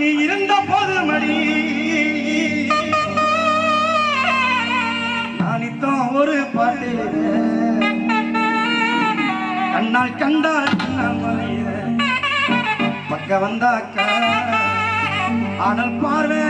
நீ இருந்த போது மடி நானித்தம் ஒரு பாட்டு கண்ணால் கண்டால் கண்ணால் பக்க வந்தாக்கா ஆனல் பார்வை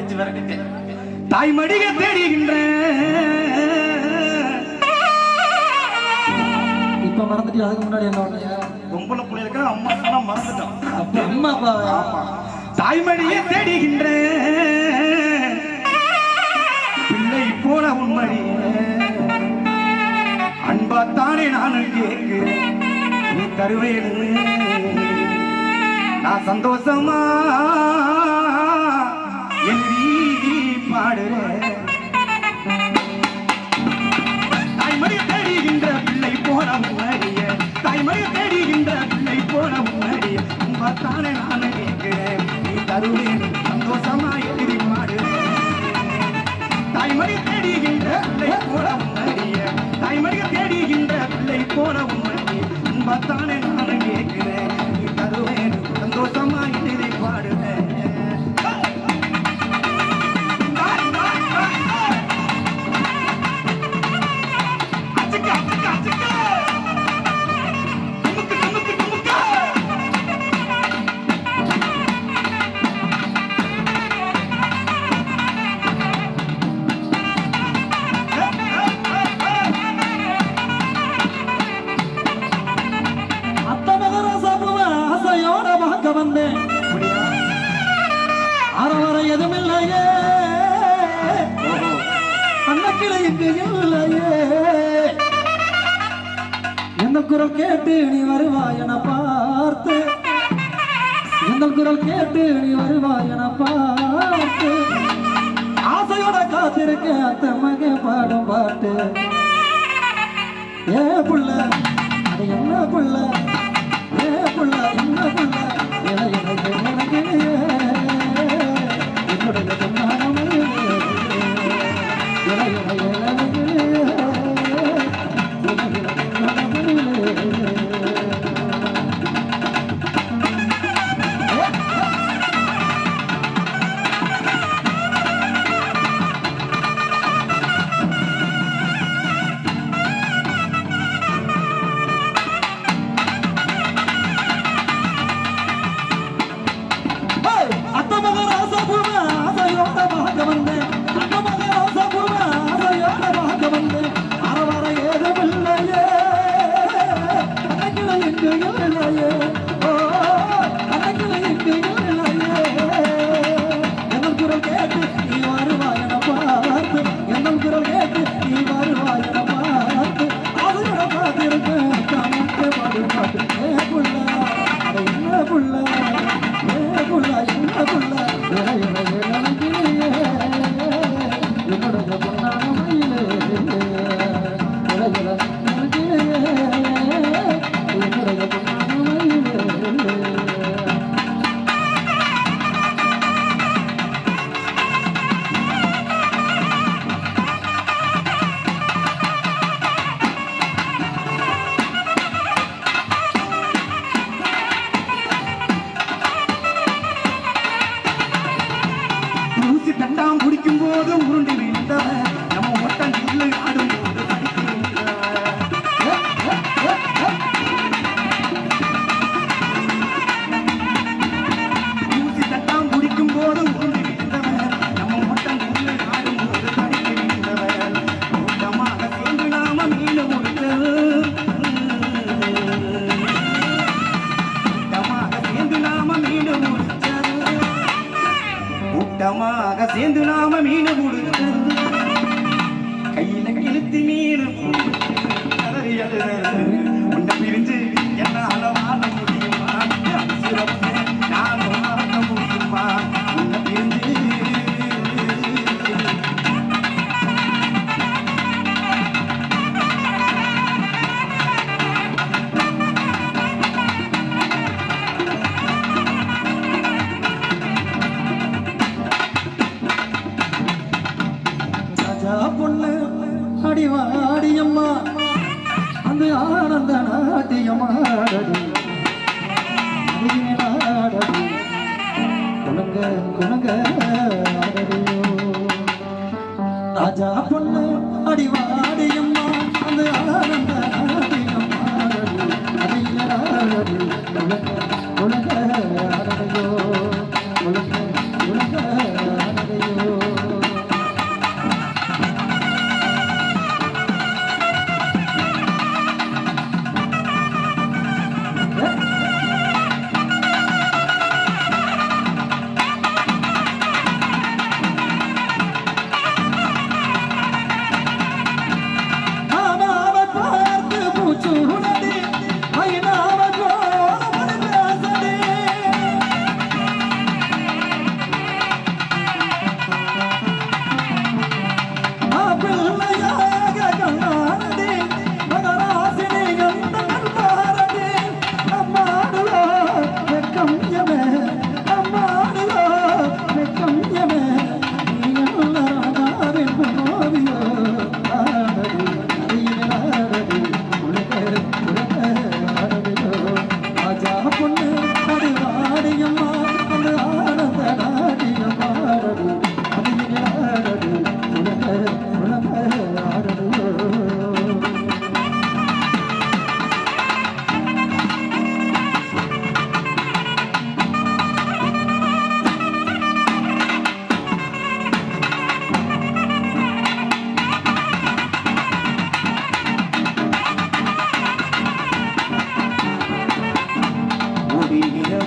அடிச்சு விரட்டிட்டேன் தாய் மடிக தேடுகின்றேன் இப்ப மறந்துட்டு அதுக்கு முன்னாடி என்ன பொம்பளை பிள்ளைகளுக்கு அம்மா எல்லாம் மறந்துட்டோம் அப்ப அம்மா அப்பா. ஆமா. தாய்மடியை தேடுகின்றேன் பிள்ளை போல உண்மடி அன்பாத்தானே நானும் கேட்கிறேன் நீ தருவேன்னு நான் சந்தோஷமா பாடுறேன் தாய்மொழியை தேடுகின்ற பிள்ளை போன முன்னாடிய தாய்மொழியை தேடுகின்ற பிள்ளை போன முன்னாடிய உங்கத்தானே நான் கேட்கிறேன். நீ தருவேன் சந்தோஷமா எழுதி பாடுறேன் தாய்மொழி தேடுகின்ற பிள்ளை போன அன்னக்கிளை இல்லையே எந்த குரல் கேட்டு நீ வருவாய் என பார்த்து. எந்த குரல் கேட்டு நீ வருவாய் என பார்த்து. ஆசையோட காத்திருக்க அத்த மக பாடும் பாட்டு. ஏ புள்ள அது என்ன புள்ள? குள்ள குள்ள குள்ள கூட்டமாக சேர்ந்து நாம மீன் கொடுத்து கையில கழுத்து மீன்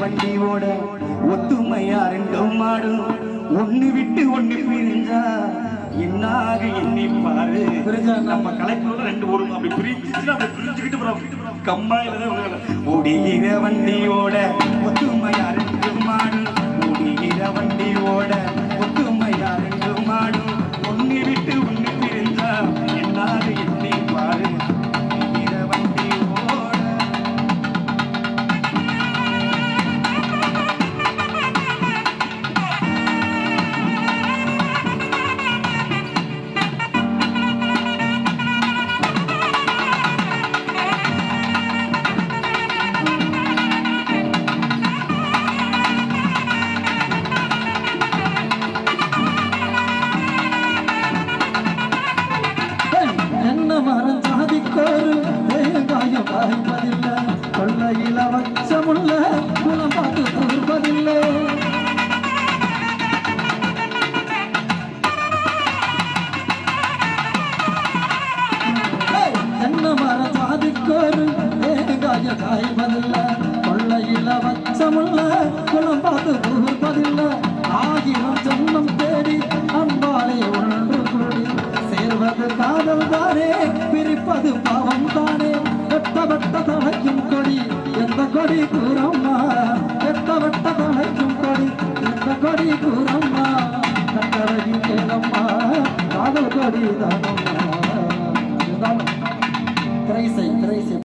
வண்டி ஓட ஒத்துமையா ரெண்டும் மாடும் ஒண்ணு விட்டு ஒண்ணு பிரிஞ்சா என்னாக எண்ணி பாரு. நம்ம கலைக்குள்ள ரெண்டு ஒரு அப்படி பிரிஞ்சுச்சுன்னா அப்படி பிரிஞ்சுக்கிட்டு கம்மாயில ஓடுகிற வண்டியோட ஒத்துமையா ரெண்டும் மாடும் ஓடுகிற வண்டியோட தானே பிரிப்பது பாவம் தானே. வெட்ட வெட்ட தலைக்கும் கொடி எந்த கொடி கூறம்மா? வெட்ட வெட்ட தலைக்கும் கொடி எந்த கொடி கூறம்மா? கண்டரையும் கேளம்மா காதல் கொடி தானம்மா. திரைசை திரைசை